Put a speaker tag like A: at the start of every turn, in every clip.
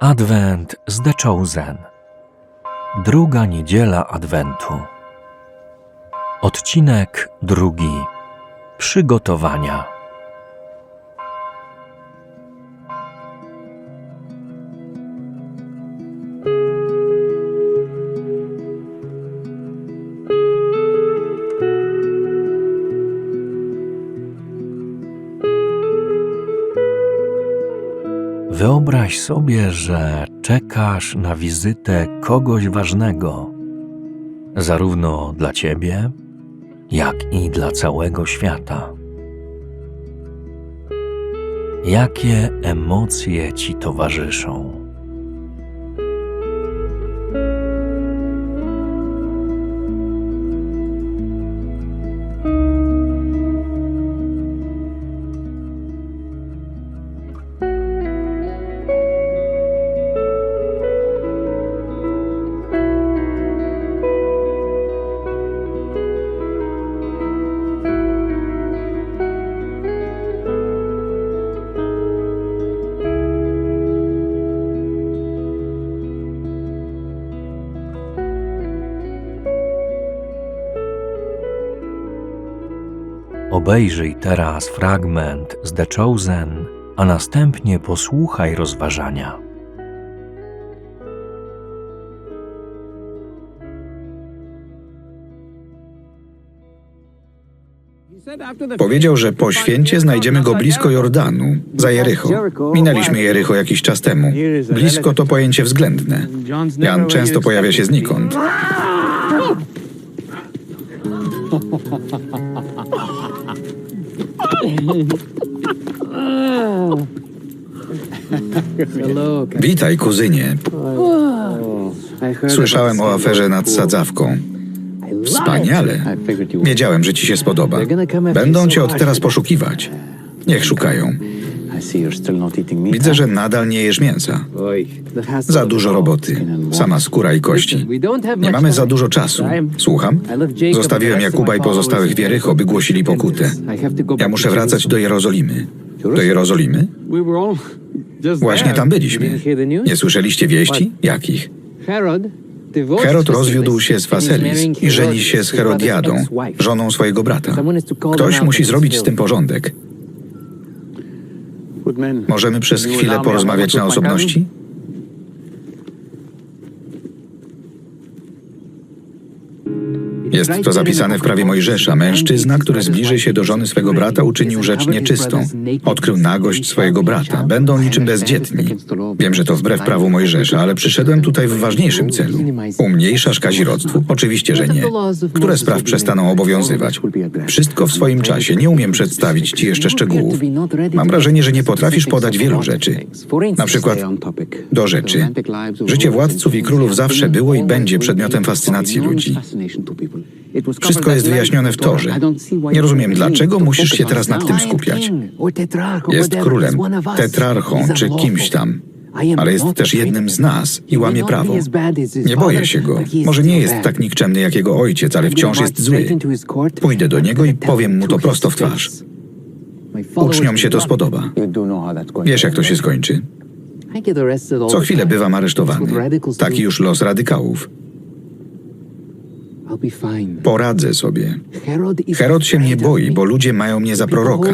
A: Adwent z The Chosen. Druga niedziela Adwentu. Odcinek drugi. Przygotowania. Wyobraź sobie, że czekasz na wizytę kogoś ważnego, zarówno dla ciebie, jak i dla całego świata. Jakie emocje ci towarzyszą? Obejrzyj teraz fragment z The Chosen, a następnie posłuchaj rozważania.
B: Powiedział, że po święcie znajdziemy go blisko Jordanu, za Jericho. Minęliśmy Jericho jakiś czas temu. Blisko to pojęcie względne. Jan często pojawia się znikąd. Witaj, kuzynie. Słyszałem o aferze nad sadzawką. Wspaniale. Wiedziałem, że ci się spodoba. Będą cię od teraz poszukiwać. Niech szukają. Widzę, że nadal nie jesz mięsa. Za dużo roboty. Sama skóra i kości. Nie mamy za dużo czasu. Słucham? Zostawiłem Jakuba i pozostałych w Jericho, by głosili pokutę. Ja muszę wracać do Jerozolimy. Do Jerozolimy? Właśnie tam byliśmy. Nie słyszeliście wieści? Jakich? Herod rozwiódł się z Faselis i żeni się z Herodiadą, żoną swojego brata. Ktoś musi zrobić z tym porządek. Możemy przez chwilę porozmawiać na osobności? Jest to zapisane w prawie Mojżesza. Mężczyzna, który zbliży się do żony swego brata, uczynił rzecz nieczystą. Odkrył nagość swojego brata. Będą niczym bezdzietni. Wiem, że to wbrew prawu Mojżesza, ale przyszedłem tutaj w ważniejszym celu. Umniejszasz kazirodztwu? Oczywiście, że nie. Które spraw przestaną obowiązywać? Wszystko w swoim czasie. Nie umiem przedstawić ci jeszcze szczegółów. Mam wrażenie, że nie potrafisz podać wielu rzeczy. Na przykład do rzeczy. Życie władców i królów zawsze było i będzie przedmiotem fascynacji ludzi. Wszystko jest wyjaśnione w Torze. Nie rozumiem, dlaczego musisz się teraz nad tym skupiać. Jest królem, tetrarchą czy kimś tam, ale jest też jednym z nas i łamie prawo. Nie boję się go. Może nie jest tak nikczemny jak jego ojciec, ale wciąż jest zły. Pójdę do niego i powiem mu to prosto w twarz. Uczniom się to spodoba. Wiesz, jak to się skończy. Co chwilę bywam aresztowany. Taki już los radykałów. Poradzę sobie. Herod się mnie boi, bo ludzie mają mnie za proroka.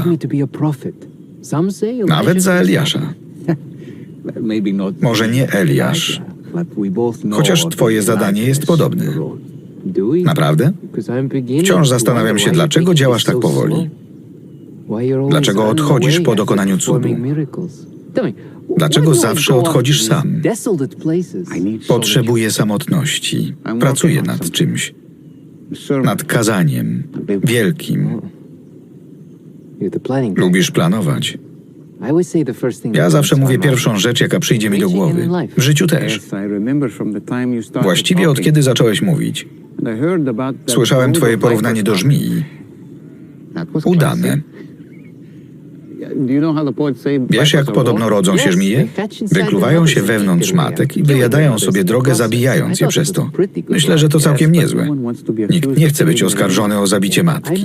B: Nawet za Eliasza. Może nie Eliasz, chociaż twoje zadanie jest podobne. Naprawdę? Wciąż zastanawiam się, dlaczego działasz tak powoli. Dlaczego odchodzisz po dokonaniu cudu? Dlaczego zawsze odchodzisz sam? Potrzebuję samotności. Pracuję nad czymś. Nad kazaniem. Wielkim. Lubisz planować. Ja zawsze mówię pierwszą rzecz, jaka przyjdzie mi do głowy. W życiu też. Właściwie od kiedy zacząłeś mówić. Słyszałem twoje porównanie do żmii. Udane. Wiesz, jak podobno rodzą się żmije? Wykluwają się wewnątrz matek i wyjadają sobie drogę, zabijając je przez to. Myślę, że to całkiem niezłe. Nikt nie chce być oskarżony o zabicie matki.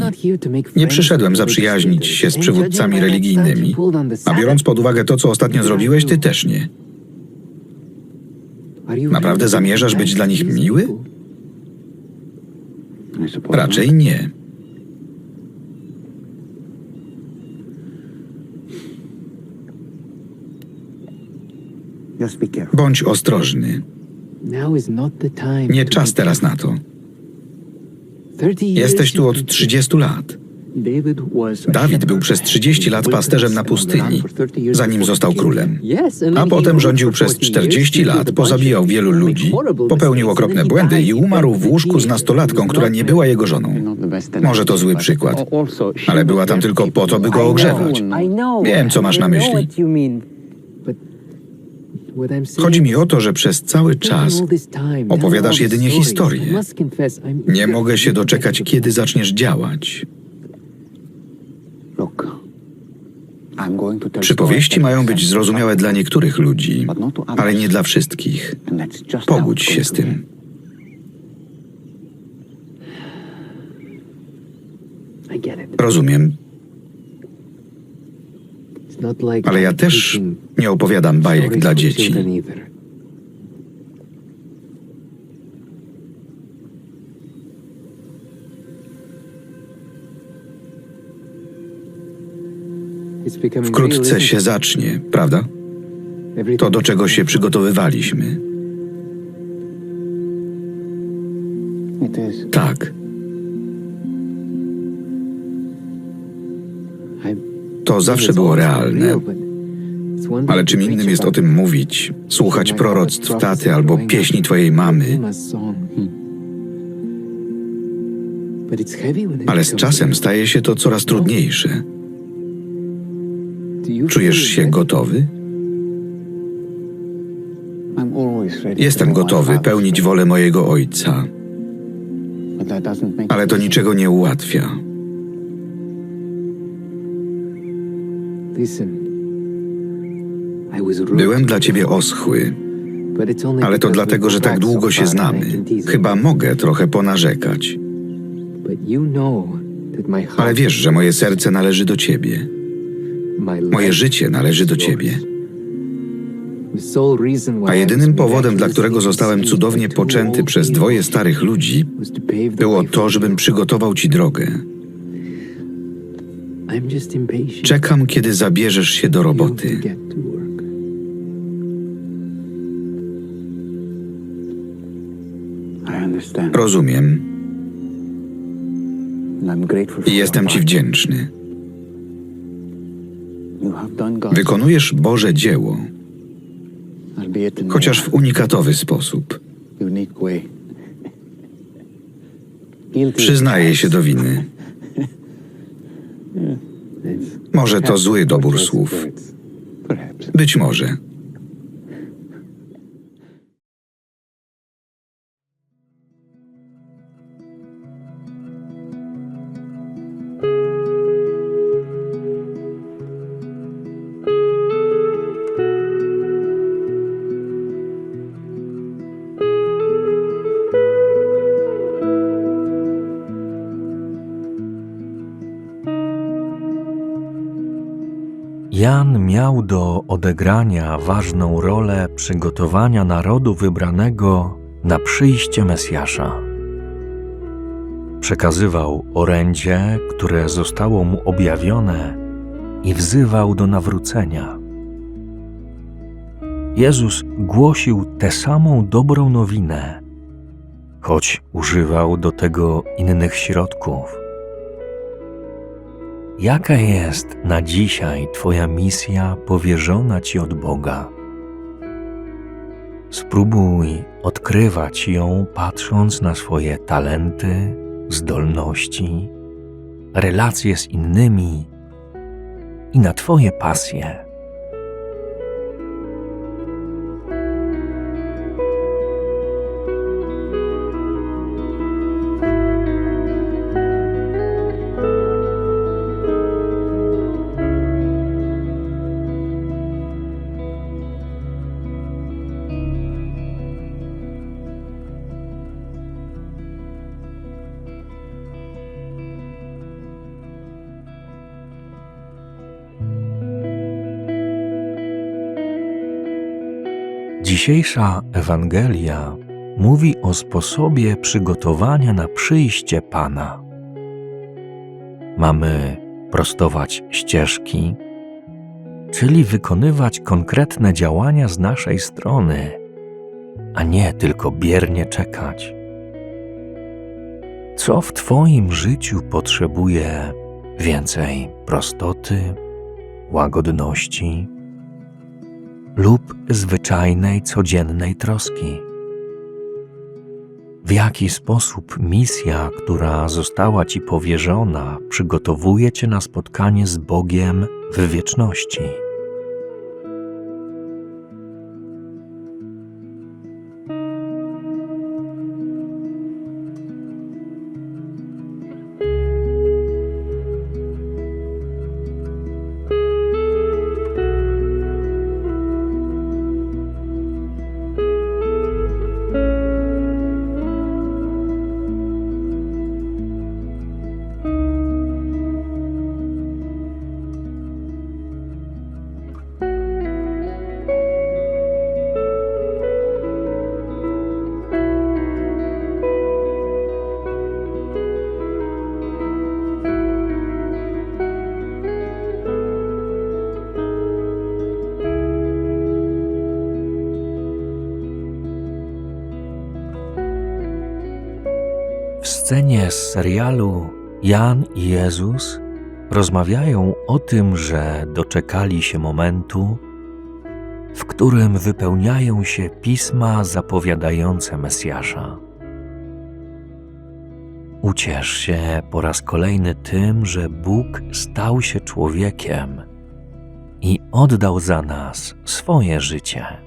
B: Nie przyszedłem zaprzyjaźnić się z przywódcami religijnymi, a biorąc pod uwagę to, co ostatnio zrobiłeś, ty też nie. Naprawdę zamierzasz być dla nich miły? Raczej nie. Bądź ostrożny. Nie czas teraz na to. Jesteś tu od 30 lat. Dawid był przez 30 lat pasterzem na pustyni, zanim został królem. A potem rządził przez 40 lat, pozabijał wielu ludzi, popełnił okropne błędy i umarł w łóżku z nastolatką, która nie była jego żoną. Może to zły przykład, ale była tam tylko po to, by go ogrzewać. Wiem, co masz na myśli. Chodzi mi o to, że przez cały czas opowiadasz jedynie historię. Nie mogę się doczekać, kiedy zaczniesz działać. Przypowieści mają być zrozumiałe dla niektórych ludzi, ale nie dla wszystkich. Pogódź się z tym. Rozumiem, ale ja też nie opowiadam bajek dla dzieci. Wkrótce się zacznie, prawda? To, do czego się przygotowywaliśmy. Tak, to zawsze było realne. Ale czym innym jest o tym mówić, słuchać proroctw taty albo pieśni twojej mamy, ale z czasem staje się to coraz trudniejsze. Czujesz się gotowy? Jestem gotowy pełnić wolę mojego ojca, ale to niczego nie ułatwia. Byłem dla ciebie oschły, ale to dlatego, że tak długo się znamy. Chyba mogę trochę ponarzekać, ale wiesz, że moje serce należy do ciebie. Moje życie należy do ciebie. A jedynym powodem, dla którego zostałem cudownie poczęty przez dwoje starych ludzi, było to, żebym przygotował ci drogę. Czekam, kiedy zabierzesz się do roboty. Rozumiem i jestem ci wdzięczny. Wykonujesz Boże dzieło, chociaż w unikatowy sposób. Przyznaję się do winy. Może to zły dobór słów. Być może.
A: Jan miał do odegrania ważną rolę przygotowania narodu wybranego na przyjście Mesjasza. Przekazywał orędzie, które zostało mu objawione i wzywał do nawrócenia. Jezus głosił tę samą dobrą nowinę, choć używał do tego innych środków. Jaka jest na dzisiaj Twoja misja powierzona Ci od Boga? Spróbuj odkrywać ją, patrząc na swoje talenty, zdolności, relacje z innymi i na Twoje pasje. Dzisiejsza Ewangelia mówi o sposobie przygotowania na przyjście Pana. Mamy prostować ścieżki, czyli wykonywać konkretne działania z naszej strony, a nie tylko biernie czekać. Co w Twoim życiu potrzebuje więcej prostoty, łagodności lub zwyczajnej, codziennej troski? W jaki sposób misja, która została Ci powierzona, przygotowuje Cię na spotkanie z Bogiem w wieczności? Scenie z serialu Jan i Jezus rozmawiają o tym, że doczekali się momentu, w którym wypełniają się pisma zapowiadające Mesjasza. Uciesz się po raz kolejny tym, że Bóg stał się człowiekiem i oddał za nas swoje życie.